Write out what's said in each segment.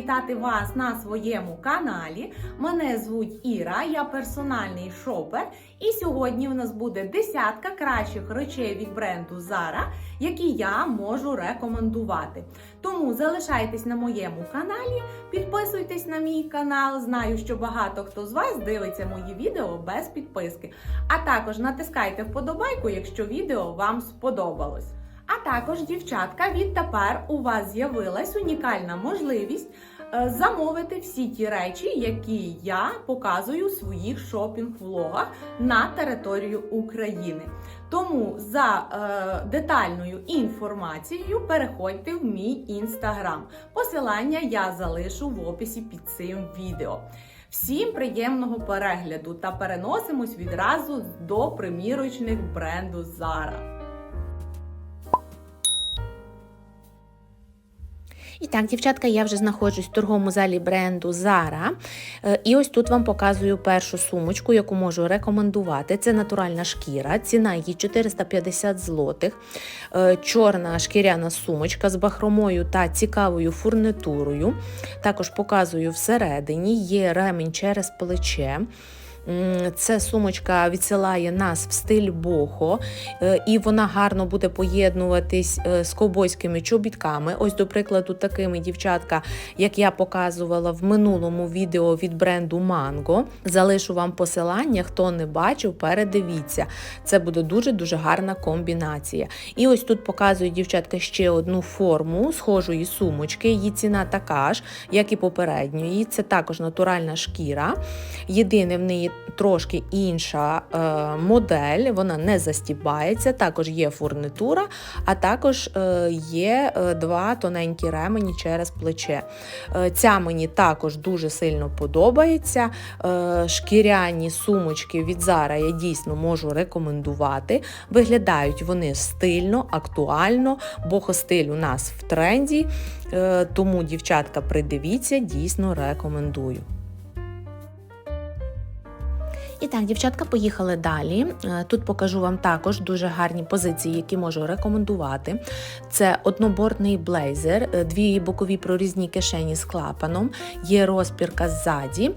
вітати вас на своєму каналі. Мене звуть Іра, я персональний шопер. І сьогодні у нас буде десятка кращих речей від бренду Zara, які я можу рекомендувати. Тому залишайтесь на моєму каналі, підписуйтесь на мій канал. Знаю, що багато хто з вас дивиться мої відео без підписки. А також натискайте вподобайку, якщо відео вам сподобалось. А також, дівчатка, відтепер у вас з'явилась унікальна можливість замовити всі ті речі, які я показую у своїх шопінг-влогах на територію України. Тому за е, детальною інформацією переходьте в мій інстаграм. Посилання я залишу в описі під цим відео. Всім приємного перегляду та переносимось відразу до примірочних бренду Zara. І так, дівчатка, я вже знаходжусь в торговому залі бренду Zara. Е, І ось тут вам показую першу сумочку, яку можу рекомендувати. Це натуральна шкіра. Ціна її 450 злотих. Е, Чорна шкіряна сумочка з бахромою та цікавою фурнитурою. Також показую всередині, є ремінь через плече. Це сумочка відсилає нас в стиль бохо, е, і вона гарно буде поєднуватись е, з ковбойськими чобітками. Ось, до прикладу, такими дівчатка, як я показувала в минулому відео від бренду Mango. Залишу вам посилання, хто не бачив, передивіться. Це буде дуже-дуже гарна комбінація. І ось тут показую дівчатка ще одну форму схожої сумочки. Її ціна така ж, як і попередньої. Це також натуральна шкіра. Єдине в неї трошки інша е, модель, вона не застібається, також є фурнитура, а також е, є е, два тоненькі ремені через плече. Ця мені також дуже сильно подобається. Шкіряні сумочки від Zara я дійсно можу рекомендувати. Виглядають вони стильно, актуально, бохостиль у нас в тренді, тому, дівчатка, придивіться, дійсно рекомендую. І так, дівчатка, поїхали далі. Е, Тут покажу вам також дуже гарні позиції, які можу рекомендувати. Це однобортний блейзер, е, дві бокові прорізні кишені з клапаном, є розпірка ззаді,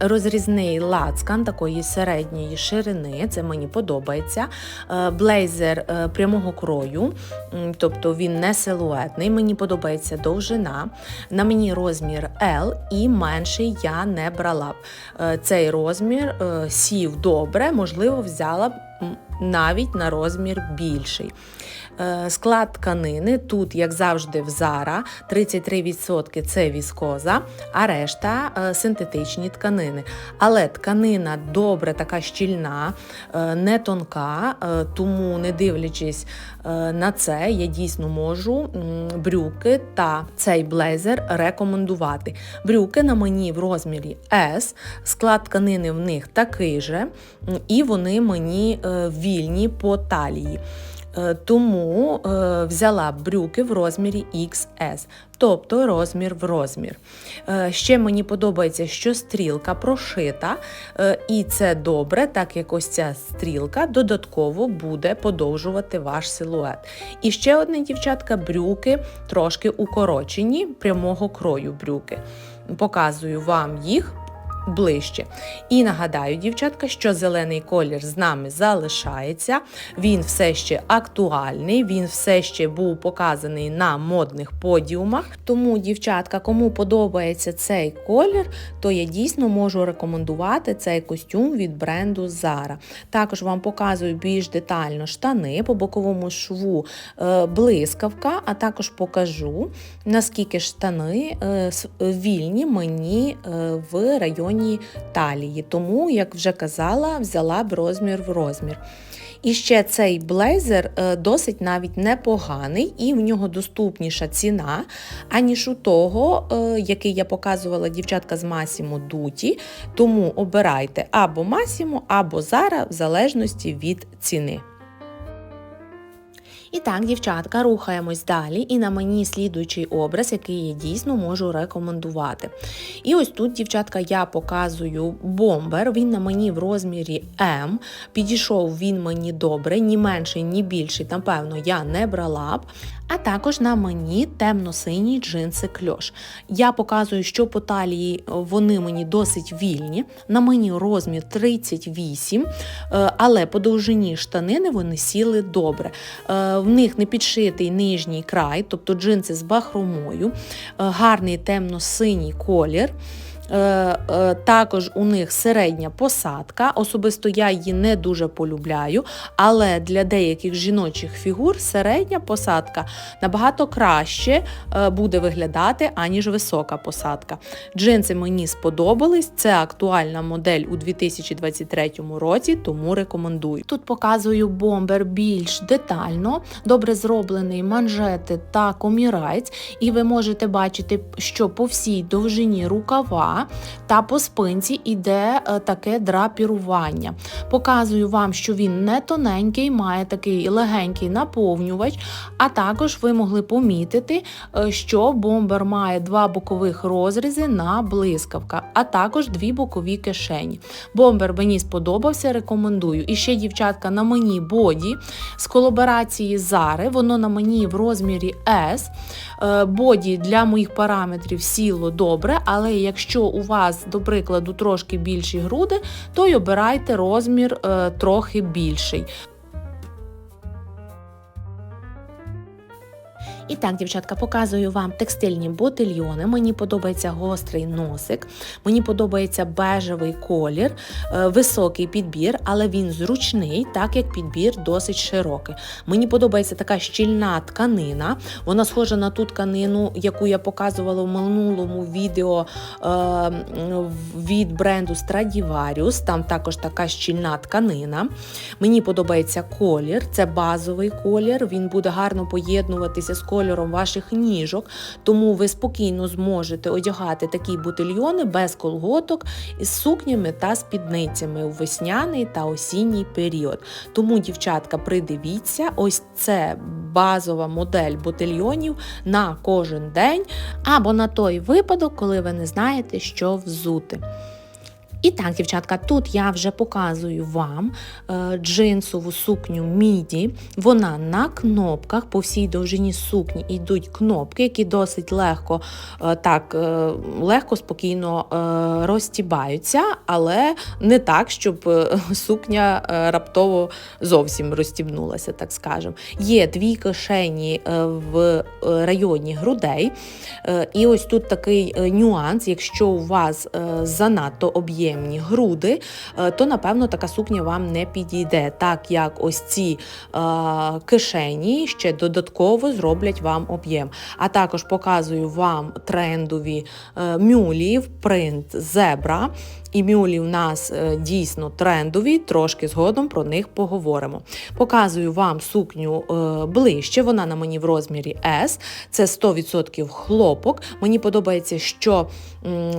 розрізний лацкан такої середньої ширини, це мені подобається. Е, Блейзер е, прямого крою, тобто він не силуетний, мені подобається довжина. На мені розмір L і менший я не брала б. Е, Цей розмір сів добре, можливо, взяла б навіть на розмір більший. Е, Склад тканини тут, як завжди, в Zara, 33% це віскоза, а решта е, синтетичні тканини. Але тканина добре така щільна, е, не тонка, тому, не дивлячись на це, я дійсно можу брюки та цей блейзер рекомендувати. Брюки на мені в розмірі S, склад тканини в них такий же, і вони мені вільні по талії. Е, Тому е, взяла брюки в розмірі XS, тобто розмір в розмір. Е, Ще мені подобається, що стрілка прошита, е, і це добре, так як ось ця стрілка додатково буде подовжувати ваш силует. І ще одне, дівчатка, брюки трошки укорочені, прямого крою брюки. Показую вам їх ближче. І нагадаю, дівчатка, що зелений колір з нами залишається, він все ще актуальний, він все ще був показаний на модних подіумах. Тому, дівчатка, кому подобається цей колір, то я дійсно можу рекомендувати цей костюм від бренду Zara. Також вам показую більш детально штани по боковому шву е, блискавка, а також покажу, наскільки штани е, вільні мені е, в районі талії. Тому, як вже казала, взяла б розмір в розмір. І ще цей блейзер е, досить навіть непоганий, і в нього доступніша ціна, аніж у того, е, який я показувала дівчатка з Масімо Дуті. Тому обирайте або Масімо, або Zara, в залежності від ціни. І так, дівчатка, рухаємось далі. І на мені слідуючий образ, який я дійсно можу рекомендувати. І ось тут, дівчатка, я показую бомбер. Він на мені в розмірі М. Підійшов він мені добре, ні менший, ні більший, напевно, я не брала б. А також на мені темно-сині джинси кльош. Я показую, що по талії вони мені досить вільні. На мені розмір 38, е, але по довжині штанини вони сіли добре. Е, В них не підшитий нижній край, тобто джинси з бахромою, е, гарний темно-синій колір. Е, е, Також у них середня посадка. Особисто я її не дуже полюбляю, але для деяких жіночих фігур середня посадка набагато краще е, буде виглядати, аніж висока посадка. Джинси мені сподобались. Це актуальна модель у 2023 році, тому рекомендую. Тут показую бомбер більш детально, добре зроблений манжети та комірець, і ви можете бачити, що по всій довжині рукава та по спинці іде е, таке драпірування. Показую вам, що він не тоненький, має такий легенький наповнювач, а також ви могли помітити, е, що бомбер має два бокових розрізи на блискавка, а також дві бокові кишені. Бомбер мені сподобався, рекомендую. І ще, дівчатка, на мені боді з колаборації Зари, воно на мені в розмірі S. Е, Боді для моїх параметрів сіло добре, але якщо у вас, до прикладу, трошки більші груди, то й обирайте розмір е, трохи більший. І так, дівчатка, показую вам текстильні ботильйони. Мені подобається гострий носик, мені подобається бежевий колір, е, високий підбір, але він зручний, так як підбір досить широкий. Мені подобається така щільна тканина. Вона схожа на ту тканину, яку я показувала в минулому відео е, від бренду Stradivarius. Там також така щільна тканина. Мені подобається колір, це базовий колір. Він буде гарно поєднуватися з кольором ваших ніжок, тому ви спокійно зможете одягати такі бутильйони без колготок із сукнями та спідницями у весняний та осінній період. Тому, дівчатка, придивіться, ось це базова модель ботильйонів на кожен день або на той випадок, коли ви не знаєте, що взути. І так, дівчатка, тут я вже показую вам е, джинсову сукню міді. Вона на кнопках, по всій довжині сукні йдуть кнопки, які досить легко, е, так, е, легко, спокійно розтібаються, але не так, щоб сукня раптово зовсім розтібнулася, так скажемо. Є дві кишені в районі грудей. І ось тут такий нюанс: якщо у вас занадто об'ємні груди, е, то напевно така сукня вам не підійде, так як ось ці е, кишені ще додатково зроблять вам об'єм. А також показую вам трендові е, мюлі в принт зебра. І мюлі в нас е, дійсно трендові, трошки згодом про них поговоримо. Показую вам сукню е, ближче, вона на мені в розмірі S, це 100% хлопок. Мені подобається, що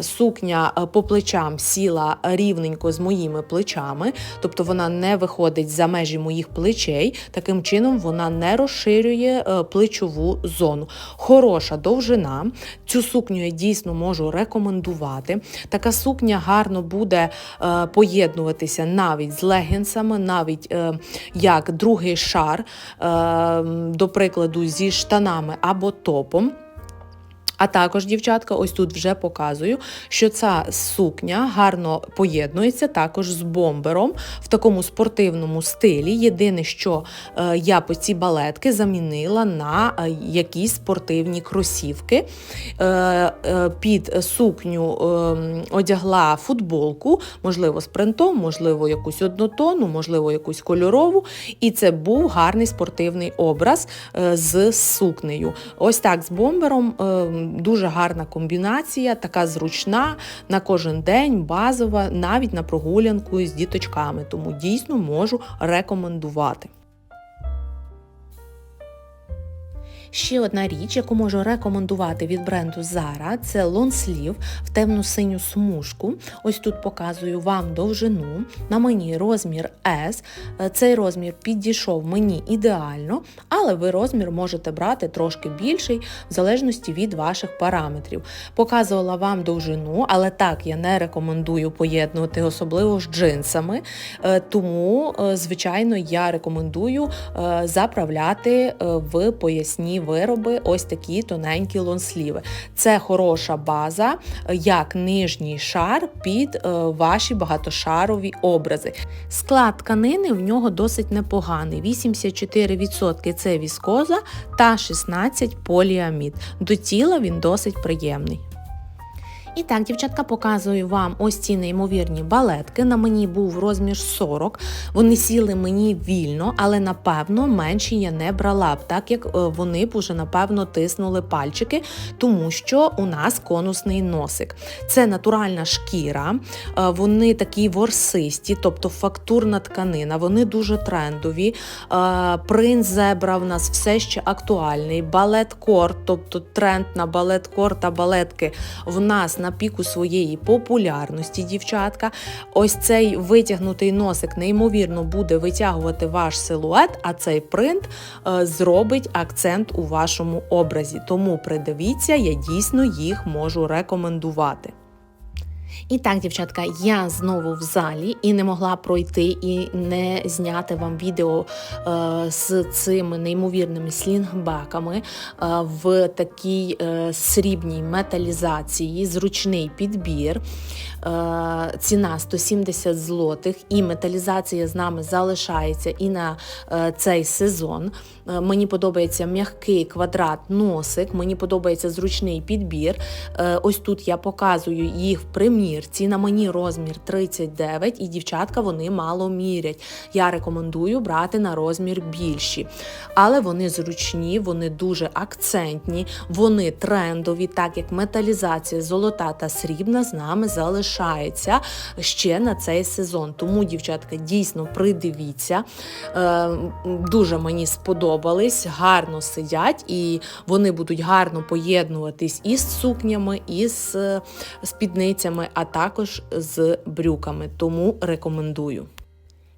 сукня е, по плечам сіла рівненько з моїми плечами, тобто вона не виходить за межі моїх плечей. Таким чином вона не розширює плечову зону. Хороша довжина. Цю сукню я дійсно можу рекомендувати. Така сукня гарно буде е, поєднуватися навіть з легінсами, навіть е, як другий шар, е, до прикладу, зі штанами або топом. А також, дівчатка, ось тут вже показую, що ця сукня гарно поєднується також з бомбером в такому спортивному стилі. Єдине, що е, я по ці балетки замінила на е, якісь спортивні кросівки. Е, під сукню е, одягла футболку, можливо, з принтом, можливо, якусь однотонну, можливо, якусь кольорову. І це був гарний спортивний образ з сукнею. Ось так з бомбером. Дуже гарна комбінація, така зручна на кожен день, базова, навіть на прогулянку з діточками. Тому дійсно можу рекомендувати. Ще одна річ, яку можу рекомендувати від бренду Zara, це лонслів в темно-синю смужку. Ось тут показую вам довжину. На мені розмір S. Е, Цей розмір підійшов мені ідеально, але ви розмір можете брати трошки більший, в залежності від ваших параметрів. Показувала вам довжину, але так я не рекомендую поєднувати, особливо з джинсами. Е, Тому, е, звичайно, я рекомендую заправляти в поясні вироби ось такі тоненькі лонсліви. Це хороша база, е, як нижній шар під е, ваші багатошарові образи. Склад тканини в нього досить непоганий. 84% це віскоза та 16% поліамід. До тіла він досить приємний. І так, дівчатка, показую вам ось ці неймовірні балетки. На мені був розмір 40. Вони сіли мені вільно, але напевно менші я не брала б, так як е, вони б уже напевно тиснули пальчики, тому що у нас конусний носик. Це натуральна шкіра, е, вони такі ворсисті, тобто фактурна тканина, вони дуже трендові. Е, Принц зебра в нас все ще актуальний. Балет-кор, тобто тренд на балет-кор та балетки в нас на піку своєї популярності, дівчатка. Ось цей витягнутий носик неймовірно буде витягувати ваш силует, а цей принт е, зробить акцент у вашому образі. Тому придивіться, я дійсно їх можу рекомендувати. І так, дівчатка, я знову в залі і не могла пройти і не зняти вам відео е, з цими неймовірними слінгбеками е, в такій е, срібній металізації, зручний підбір. Е, ціна 170 злотих, і металізація з нами залишається і на е, цей сезон. Е, Мені подобається м'який квадрат носик, мені подобається зручний підбір. Ось тут я показую їх в примірці. На мені розмір 39, і дівчатка вони мало мірять. Я рекомендую брати на розмір більші. Але вони зручні, вони дуже акцентні, вони трендові, так як металізація золота та срібна з нами залишається ще на цей сезон. Тому, дівчатка, дійсно придивіться. Е, Дуже мені сподобались, гарно сидять, і вони будуть гарно поєднуватись із сукнями, із е, спідницями, а також з брюками. Тому рекомендую.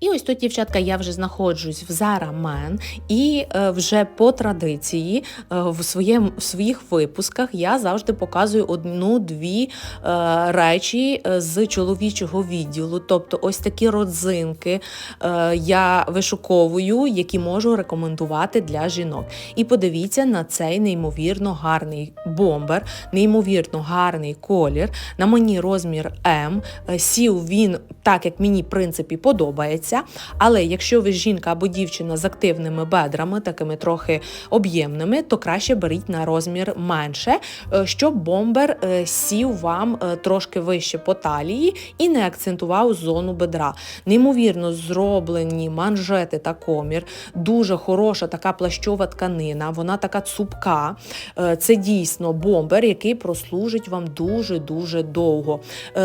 І ось тут, дівчатка, я вже знаходжусь в Men, і е, вже по традиції е, в, своєму, в своїх випусках я завжди показую одну-дві е, речі е, з чоловічого відділу. Тобто ось такі родзинки е, я вишуковую, які можу рекомендувати для жінок. І подивіться на цей неймовірно гарний бомбер, неймовірно гарний колір. На мені розмір М. Е, Сів він так, як мені в принципі подобається. Але якщо ви жінка або дівчина з активними бедрами, такими трохи об'ємними, то краще беріть на розмір менше, е, щоб бомбер е, сів вам е, трошки вище по талії і не акцентував зону бедра. Неймовірно зроблені манжети та комір, дуже хороша така плащова тканина, вона така цупка. Це дійсно бомбер, який прослужить вам дуже-дуже довго.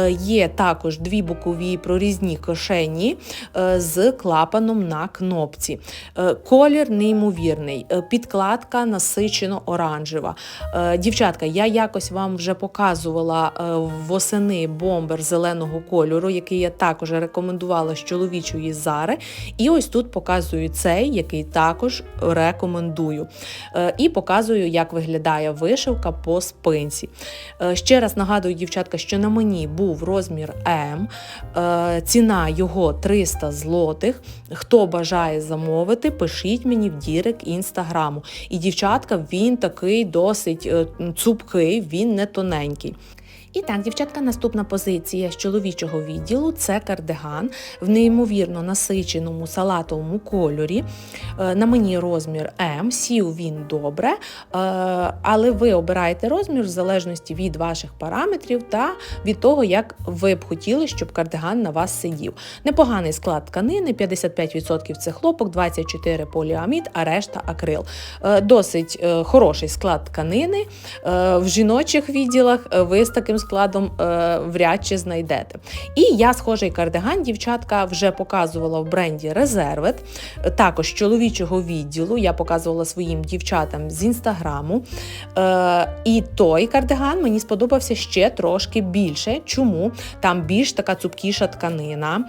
Є також дві бокові прорізні кишені з клапаном на кнопці. Е, Колір неймовірний, е, підкладка насичено оранжева. Е, Дівчатка, я якось вам вже показувала восени бомбер зеленого кольору, який я також рекомендувала з чоловічої зари. І ось тут показую цей, який також рекомендую. І показую, як виглядає вишивка по спинці. Ще раз нагадую, дівчатка, що на мені був розмір М, ціна його 300 злотих. Хто бажає замовити, пишіть мені в дірек інстаграму. І дівчатка, він такий досить е, цупкий, він не тоненький. І так, дівчатка, наступна позиція з чоловічого відділу це кардиган в неймовірно насиченому салатовому кольорі. Е, На мені розмір М, сів він добре, е, але ви обираєте розмір в залежності від ваших параметрів та від того, як ви б хотіли, щоб кардиган на вас сидів. Непоганий склад тканини, 55% це хлопок, 24% поліамід, а решта акрил. Е, Досить хороший склад тканини. В жіночих відділах ви з таким складом е, вряд чи знайдете. І я схожий кардиган, дівчатка, вже показувала в бренді Резервет, також чоловічого відділу. Я показувала своїм дівчатам з інстаграму. Е, і той кардиган мені сподобався ще трошки більше. Чому? Там більш така цупкіша тканина,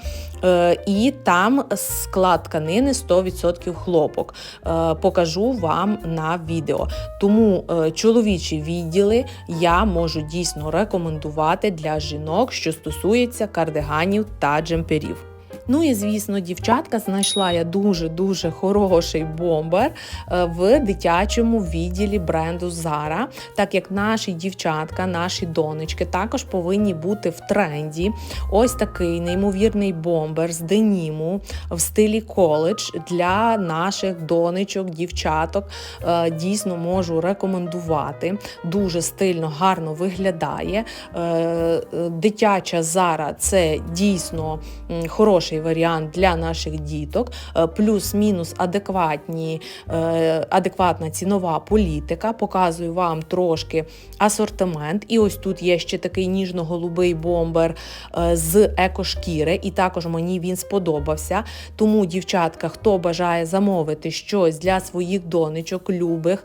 і там склад тканини 100% хлопок. Е, покажу вам на відео. Тому е, чоловічі відділи я можу дійсно рекомендувати для жінок, що стосується кардиганів та джемперів. Ну і звісно, дівчатка знайшла я дуже-дуже хороший бомбер е, в дитячому відділі бренду Zara, так як наші дівчатка, наші донечки також повинні бути в тренді. Ось такий неймовірний бомбер з деніму в стилі коледж для наших донечок, дівчаток. Е, Дійсно можу рекомендувати. Дуже стильно, гарно виглядає. Е, Дитяча Zara – це дійсно м, хороший варіант для наших діток, Е, плюс-мінус адекватні, е, адекватна цінова політика. Показую вам трошки асортимент. І ось тут є ще такий ніжно-голубий бомбер е, з екошкіри, і також мені він сподобався. Тому, дівчатка, хто бажає замовити щось для своїх донечок, любих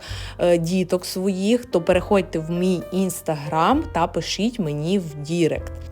діток своїх, то переходьте в мій інстаграм та пишіть мені в Дірект.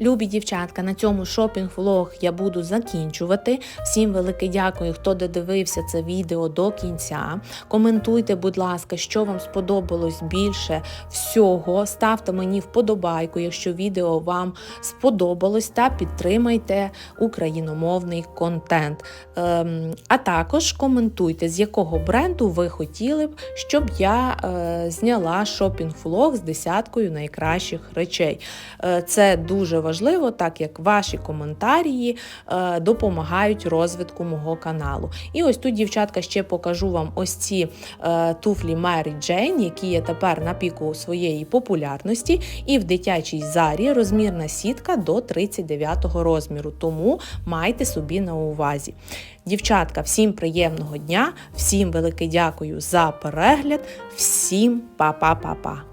Любі дівчатка, на цьому шопінг-влог я буду закінчувати. Всім велике дякую, хто додивився це відео до кінця. Коментуйте, будь ласка, що вам сподобалось більше всього. Ставте мені вподобайку, якщо відео вам сподобалось, та підтримайте україномовний контент. Ем, а також коментуйте, з якого бренду ви хотіли б, щоб я е, зняла шопінг-влог з десяткою найкращих речей. Е, Це дуже важливо, так як ваші коментарі е, допомагають розвитку мого каналу. І ось тут, дівчатка, ще покажу вам ось ці е, туфлі Mary Jane, які є тепер на піку своєї популярності. І в дитячій зарі розмірна сітка до 39 розміру. Тому майте собі на увазі. Дівчатка, всім приємного дня, всім велике дякую за перегляд, всім па-па-па-па.